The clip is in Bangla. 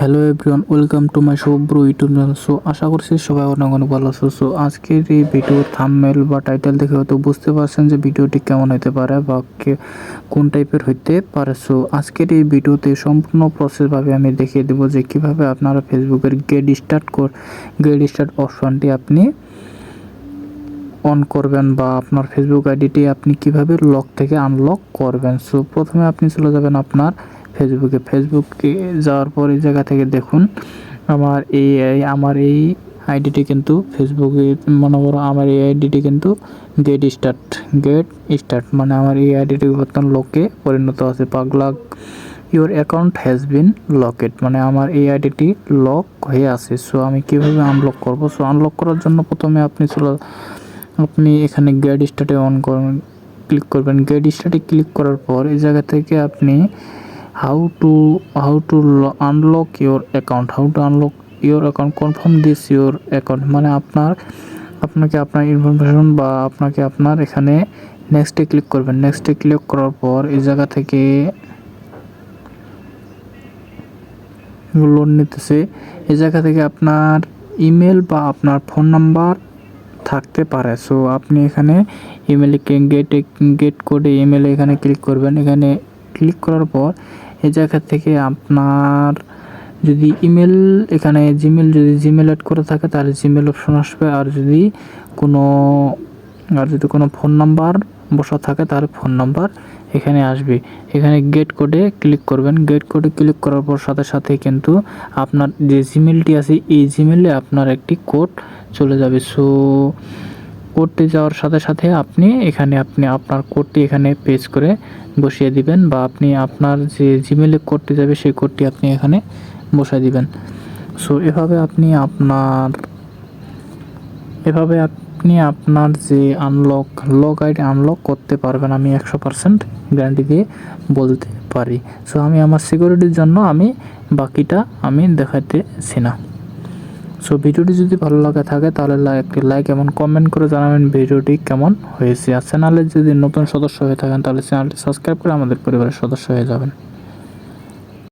Hello everyone welcome to my Sabru YouTube channel so আশা করছি সবাই অনেক অনেক ভালো আছো। সো আজকের এই ভিডিও থামমেল বা টাইটেল দেখে হয়তো বুঝতে পারছেন যে ভিডিওটি কেমন হতে পারে বা কোন টাইপের হইতে পারে। সো আজকের এই ভিডিওতে সম্পূর্ণ প্রসেসভাবে আমি দেখিয়ে দেবো যে কীভাবে আপনারা ফেসবুকের গেট স্টার্ট কর গেট স্টার্ট অপশনটি আপনি অন করবেন বা আপনার ফেসবুক আইডিটি আপনি কীভাবে লক থেকে আনলক করবেন। সো প্রথমে আপনি চলে যাবেন আপনার ফেসবুকে ফেসবুকে যাওয়ার পর এই জায়গা থেকে দেখুন, আমার এই আমার এই আইডিটি কিন্তু ফেসবুকে মনে করো আমার এই আইডিটি কিন্তু গেট স্টার্ট গেট স্টার্ট মানে আমার এই আইডিটি বর্তমান লকে পরিণত আছে। পাগলা your account has been locked মানে আমার এই আইডিটি লক হয়ে আছে। সো আমি কীভাবে আনলক করব? সো আনলক করার জন্য প্রথমে আপনি চলে, আপনি এখানে গেট স্টার্টে অন করবেন ক্লিক করবেন। গেট স্টার্টে ক্লিক করার পর এই জায়গা থেকে আপনি how to how to unlock your account how to unlock your account confirm this your account মানে আপনার, আপনাকে আপনার ইনফরমেশন বা আপনাকে আপনার এখানে নেক্সটে ক্লিক করবেন। নেক্সটে ক্লিক করার পর এই জায়গা থেকে লোন নিতেছে। এই জায়গা থেকে আপনার ইমেল বা আপনার ফোন নাম্বার থাকতে পারে। সো আপনি এখানে ইমেলে গেটে গেট কোডে ইমেলে এখানে ক্লিক করবেন। এখানে ক্লিক করার পর এই জায়গা থেকে আপনার যদি ইমেল এখানে জিমেল যদি জিমেল অ্যাড করে থাকে, তাহলে জিমেল অপশন আসবে। আর যদি কোনো, আর যদি কোনো ফোন নাম্বার বসা থাকে, তাহলে ফোন নাম্বার এখানে আসবে। এখানে গেট কোডে ক্লিক করবেন। গেট কোডে ক্লিক করার পর সাথে সাথে কিন্তু আপনার যে জিমেলটি আছে, এই জিমেলে আপনার একটি কোড চলে যাবে। সো কোডটি যাওয়ার সাথে সাথে আপনি এখানে, আপনি আপনার কোডটি এখানে পেজ করে বসিয়ে দিবেন বা আপনি আপনার যে জিমেলে কোডটি যাবে, সেই কোডটি আপনি এখানে বসায় দিবেন। সো এভাবে আপনি আপনার, এভাবে আপনি আপনার যে আনলক লক আইডি আনলক করতে পারবেন আমি একশো পার্সেন্ট গ্যারান্টি দিয়ে বলতে পারি। সো আমি আমার সিকিউরিটির জন্য আমি বাকিটা আমি দেখাতেছি না। সো ভিডিওটি যদি ভালো লাগে থাকে, তাহলে একটি লাইক এবং কমেন্ট করে জানাবেন ভিডিওটি কেমন হয়েছে। আর চ্যানেলে যদি নতুন সদস্য হয়ে থাকেন, তাহলে চ্যানেলটি সাবস্ক্রাইব করে আমাদের পরিবারের সদস্য হয়ে যাবেন।